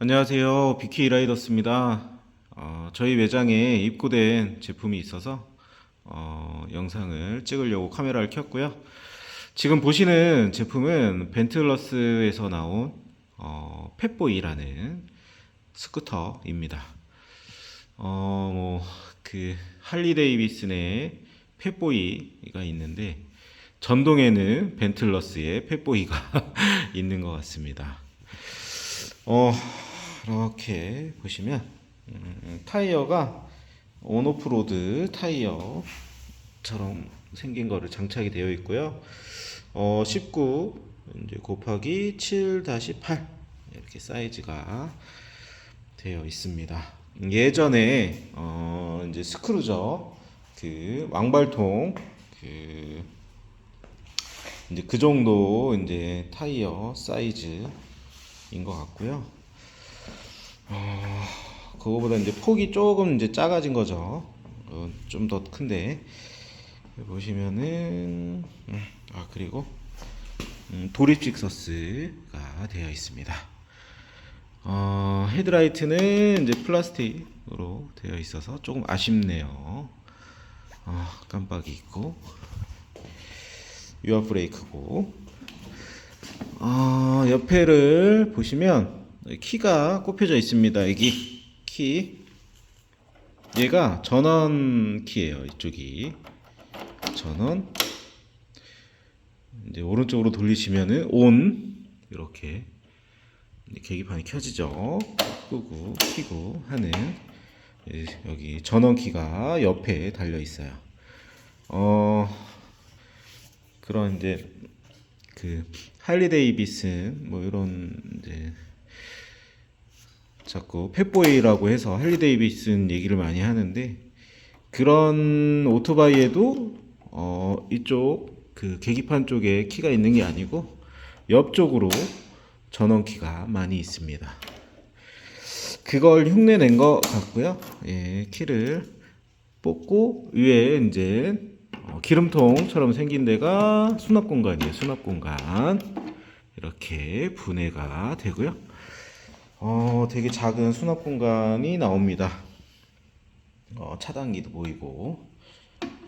안녕하세요. 비키 라이더스입니다. 어, 저희 매장에 입고된 제품이 있어서 어, 영상을 찍으려고 카메라를 켰고요. 지금 보시는 제품은 벤틀러스에서 나온 어, 펫보이라는 스쿠터입니다. 어, 뭐, 그, 할리 데이비슨의 펫보이가 있는데, 전동에는 벤틀러스의 펫보이가 있는 것 같습니다. 어, 이렇게 보시면 음, 타이어가 온오프로드 타이어처럼 생긴 거를 장착이 되어 있고요. 어, 19 이제 곱하기 7-8 이렇게 사이즈가 되어 있습니다. 예전에 어, 이제 스크루저 그 왕발통 그 이제 그 정도 이제 타이어 사이즈인 것 같고요. 어, 그거보다 이제 폭이 조금 이제 작아진 거죠. 어, 좀더 큰데 보시면은 음, 아 그리고 음, 도립 직서스가 되어 있습니다. 어, 헤드라이트는 이제 플라스틱으로 되어 있어서 조금 아쉽네요. 어, 깜빡이 있고 유아 브레이크고 어, 옆에를 보시면 키가 꼽혀져 있습니다. 여기 키 얘가 전원 키예요. 이쪽이 전원 이제 오른쪽으로 돌리시면은 온 이렇게 계기판이 켜지죠. 끄고 키고 하는 예, 여기 전원 키가 옆에 달려 있어요. 어 그런 이제 그 할리 데이비슨 뭐 이런 이제 자꾸 펫보이라고 해서 할리 데이비슨 얘기를 많이 하는데 그런 오토바이에도 어 이쪽 그 계기판 쪽에 키가 있는 게 아니고 옆쪽으로 전원 키가 많이 있습니다. 그걸 흉내 낸 것 같고요. 예, 키를 뽑고 위에 이제 어, 기름통처럼 생긴 데가 수납 공간이에요. 수납 공간 이렇게 분해가 되고요. 어, 되게 작은 수납 공간이 나옵니다. 어, 차단기도 보이고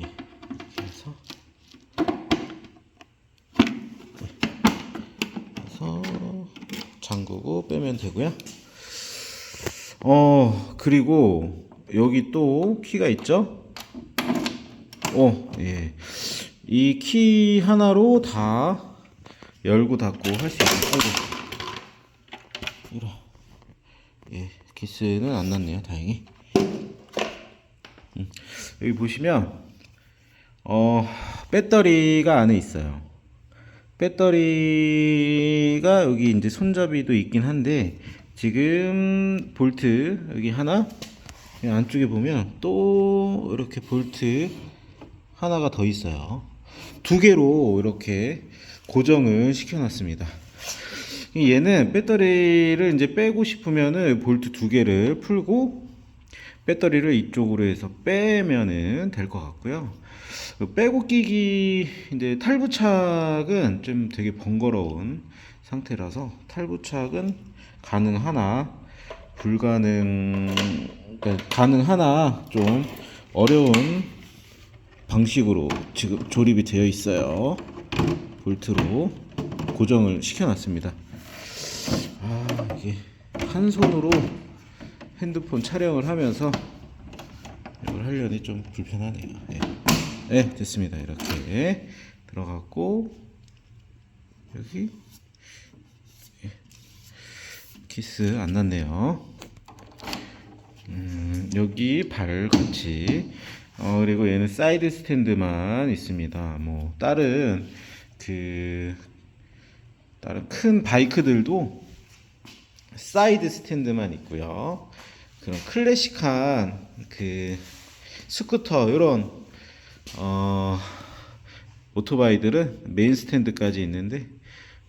예, 이렇게 해서 그래서 잠그고 빼면 되고요. 어, 그리고 여기 또 키가 있죠? 어, 예. 이 키 하나로 다 열고 닫고 할 수 있어요. 아이고. 예, 기스는 안 났네요. 다행히. 음, 여기 보시면 어, 배터리가 안에 있어요. 배터리가 여기 이제 손잡이도 있긴 한데 지금 볼트 여기 하나 안쪽에 보면 또 이렇게 볼트 하나가 더 있어요. 두 개로 이렇게 고정을 시켜놨습니다. 얘는 배터리를 이제 빼고 싶으면은 볼트 두 개를 풀고 배터리를 이쪽으로 해서 빼면은 될 것 같고요. 그 빼고 끼기 이제 탈부착은 좀 되게 번거로운 상태라서 탈부착은 가능하나 불가능 그러니까 가능하나 좀 어려운 방식으로 지금 조립이 되어 있어요. 볼트로 고정을 시켜 놨습니다. 아 이게 한 손으로 핸드폰 촬영을 하면서 이걸 하려니 좀 불편하네요. 네, 네 됐습니다. 이렇게 들어갔고 여기 예, 키스 안 났네요. 음, 여기 발 같이 어, 그리고 얘는 사이드 스탠드만 있습니다. 뭐 다른 그 다른 큰 바이크들도 사이드 스탠드만 있고요. 그런 클래식한 그 스쿠터 이런 어 오토바이들은 메인 스탠드까지 있는데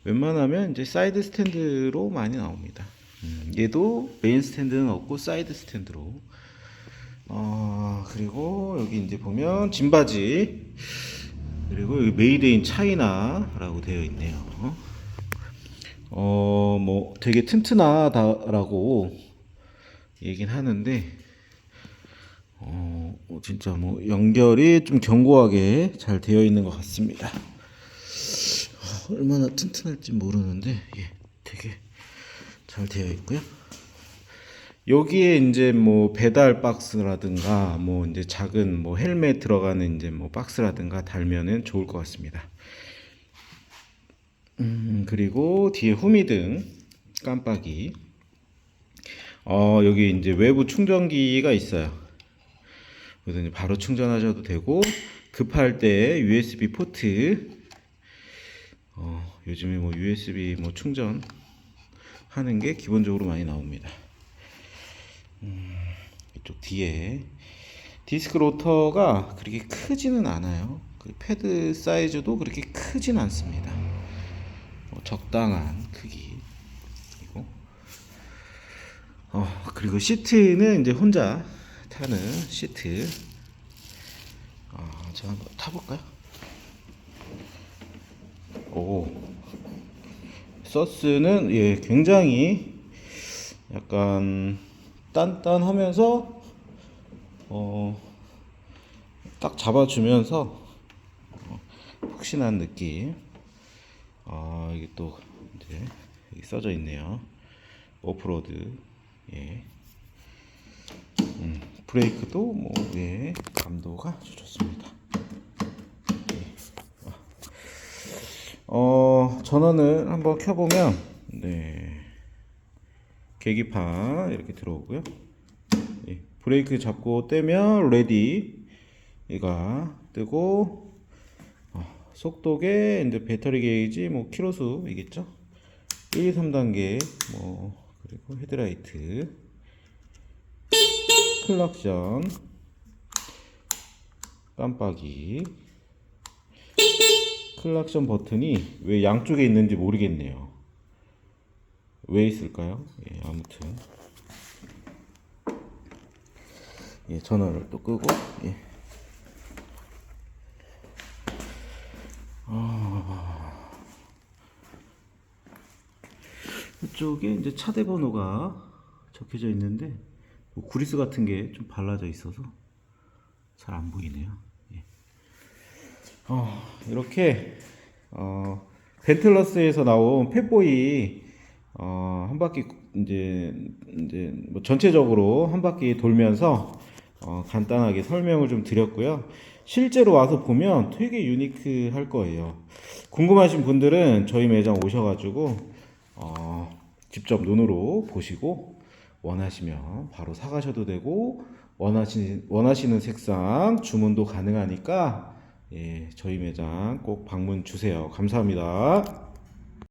웬만하면 이제 사이드 스탠드로 많이 나옵니다. 음, 얘도 메인 스탠드는 없고 사이드 스탠드로 어, 그리고 여기 이제 보면 짐바지 그리고 여기 메이드 인 차이나라고 되어 있네요. 어, 뭐 되게 튼튼하다라고 얘긴 하는데 어, 뭐 진짜 뭐 연결이 좀 견고하게 잘 되어 있는 것 같습니다. 어, 얼마나 튼튼할지 모르는데 예, 되게 잘 되어 있고요. 여기에 이제 뭐 배달 박스라든가 뭐 이제 작은 뭐 헬멧 들어가는 이제 뭐 박스라든가 달면은 좋을 것 같습니다. 음, 그리고 뒤에 후미등 깜빡이. 어, 여기 이제 외부 충전기가 있어요. 그래서 이제 바로 충전하셔도 되고 급할 때 USB 포트. 어, 요즘에 뭐 USB 뭐 충전 하는 게 기본적으로 많이 나옵니다. 음, 이쪽 뒤에 디스크 로터가 그렇게 크지는 않아요. 그 패드 사이즈도 그렇게 크진 않습니다. 뭐 적당한 크기 그리고. 어 그리고 시트는 이제 혼자 타는 시트. 아 제가 한번 타볼까요? 오. 서스는 예 굉장히 약간 단단하면서 어 딱 잡아주면서 어, 푹신한 느낌 아 이게 또 이제 써져 있네요. 오프로드 예. 음, 브레이크도 뭐 예, 감도가 좋습니다. 예. 아. 어 전원을 한번 켜보면 네 계기판 이렇게 들어오고요. 예, 브레이크 잡고 떼면 레디 얘가 뜨고 어, 속도계 이제 배터리 게이지 뭐 키로수이겠죠? 1, 2, 3단계 뭐 그리고 헤드라이트. 클락션. 깜빡이. 클락션 버튼이 왜 양쪽에 있는지 모르겠네요. 왜 있을까요? 예, 아무튼. 예, 전원을 또 끄고 예. 이쪽에 이제 차대 번호가 적혀져 있는데 뭐 구리스 같은 게 좀 발라져 있어서 잘 안 보이네요. 예. 어, 이렇게 어, 벤틀러스에서 나온 펫보이 어, 한 바퀴 이제 이제 뭐 전체적으로 한 바퀴 돌면서 어, 간단하게 설명을 좀 드렸고요. 실제로 와서 보면 되게 유니크할 거예요. 궁금하신 분들은 저희 매장 오셔가지고 어, 직접 눈으로 보시고 원하시면 바로 사가셔도 되고 원하시는 원하시는 색상 주문도 가능하니까 예, 저희 매장 꼭 방문 주세요. 감사합니다.